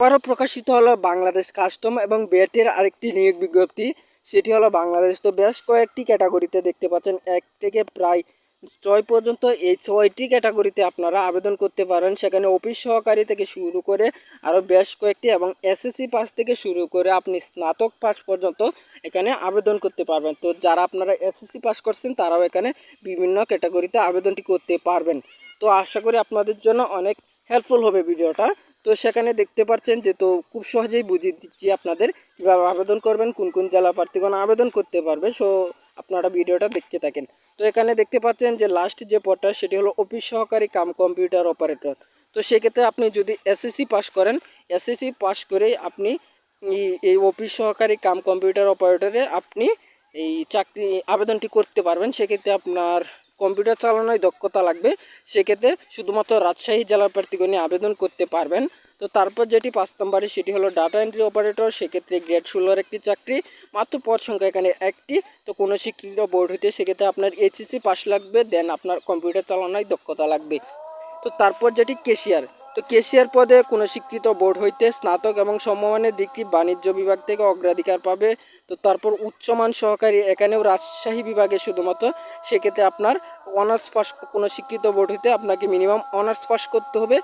আবারও প্রকাশিত হলো বাংলাদেশ কাস্টম এবং বেটের আরেকটি নিয়োগ বিজ্ঞপ্তি। সেটি হলো বাংলাদেশ। তো বেশ কয়েকটি ক্যাটাগরিতে দেখতে পাচ্ছেন, এক থেকে প্রায় ছয় পর্যন্ত এই ছয়টি ক্যাটাগরিতে আপনারা আবেদন করতে পারেন। সেখানে অফিস সহকারী থেকে শুরু করে আরও বেশ কয়েকটি এবং এসএসসি পাস থেকে শুরু করে আপনি স্নাতক পাস পর্যন্ত এখানে আবেদন করতে পারবেন। তো যারা আপনারা এসএসসি পাস করছেন, তারাও এখানে বিভিন্ন ক্যাটাগরিতে আবেদনটি করতে পারবেন। তো আশা করি আপনাদের জন্য অনেক হেল্পফুল হবে ভিডিওটা। তো সেখানে দেখতে পাচ্ছেন যে তো খুব সহজেই বুঝিয়ে দিচ্ছি আপনাদের কীভাবে আবেদন করবেন, কোন কোন জেলা প্রার্থীগণ আবেদন করতে পারবে। সো আপনারা ভিডিওটা দেখতে থাকেন। তো এখানে দেখতে পাচ্ছেন যে লাস্ট যে পদটা সেটি হলো অফিস সহকারী কাম কম্পিউটার অপারেটর তো সেক্ষেত্রে আপনি যদি এসএসসি পাস করেন এসএসসি পাস করেই আপনি এই অফিস সহকারী কাম কম্পিউটার অপারেটরে আপনি এই চাকরি, আবেদনটি করতে পারবেন। সেক্ষেত্রে আপনার কম্পিউটার চালানোয় দক্ষতা লাগবে, সেক্ষেত্রে শুধুমাত্র রাজশাহী জেলার প্রার্থীগণে আবেদন করতে পারবেন। তো তারপর যেটি পাঁচ নম্বরে, সেটি হলো ডাটা এন্ট্রি অপারেটর সেক্ষেত্রে গ্রেড ষোলোর একটি চাকরি, মাত্র পর সংখ্যা এখানে একটি। তো কোনো স্বীকৃত বোর্ড হইতে সেক্ষেত্রে আপনার এইচএসসি পাস লাগবে দেন আপনার কম্পিউটার চালানোয় দক্ষতা লাগবে। তো তারপর যেটি কেশিয়ার তো কেশিয়ার পদে কোনো স্বীকৃত বোর্ড হইতে স্নাতক এবং সমমানের ডিগ্রি বাণিজ্য বিভাগ থেকে অগ্রাধিকার পাবে। তো তারপর উচ্চমান সহকারী এখানেও রাজশাহী বিভাগে শুধুমাত্র। সেক্ষেত্রে আপনার অনার্স পাস কোনো স্বীকৃত বোর্ড হইতে আপনাকে মিনিমাম অনার্স পাস করতে হবে।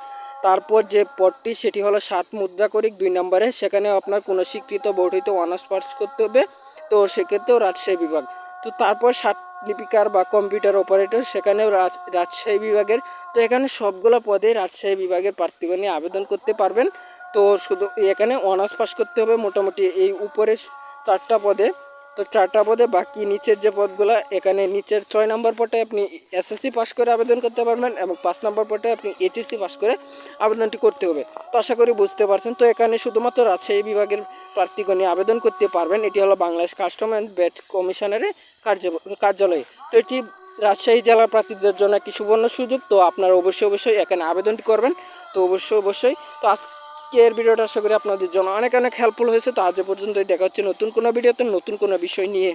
তারপর যে পদটি, সেটি হলো সাত মুদ্রা করিক দুই নম্বরে। সেখানে আপনার কোনো স্বীকৃত বোর্ড হইতে অনার্স পাস করতে হবে। তো সেক্ষেত্রেও রাজশাহী বিভাগ। তো তারপর সাত লিপিকার বা কম্পিউটার অপারেটর, সেখানেও রাজ, রাজশাহী বিভাগের, তো এখানে সবগুলো পদে রাজশাহী বিভাগের প্রার্থীগণই আবেদন করতে পারবেন। তো শুধু এখানে অনার্স পাস করতে হবে মোটামুটি। এই উপরে চারটা পদে তো চারটা পদে, বাকি নিচের যে পদগুলো, এখানে নিচের ছয় নম্বর পটে আপনি এসএসসি পাস করে আবেদন করতে পারবেন এবং পাঁচ নম্বর পটে আপনি এইচএসসি পাস করে আবেদনটি করতে হবে। তো আশা করি বুঝতে পারছেন। তো এখানে শুধুমাত্র রাজশাহী বিভাগের প্রার্থীগণই আবেদন করতে পারবেন। এটি হলো বাংলাদেশ কাস্টম অ্যান্ড ব্যাট কমিশনারের কার্য কার্যালয়। তো এটি রাজশাহী জেলার প্রার্থীদের জন্য একটি সুবর্ণ সুযোগ। তো আপনারা অবশ্যই অবশ্যই এখানে আবেদনটি করবেন। তো অবশ্যই অবশ্যই। তো আজকের ভিডিওটা আশা করি আপনাদের জন্য অনেক অনেক হেল্পফুল হয়েছে। তো আজ পর্যন্ত দেখা হচ্ছে নতুন কোনো ভিডিওতে, নতুন কোনো বিষয় নিয়ে।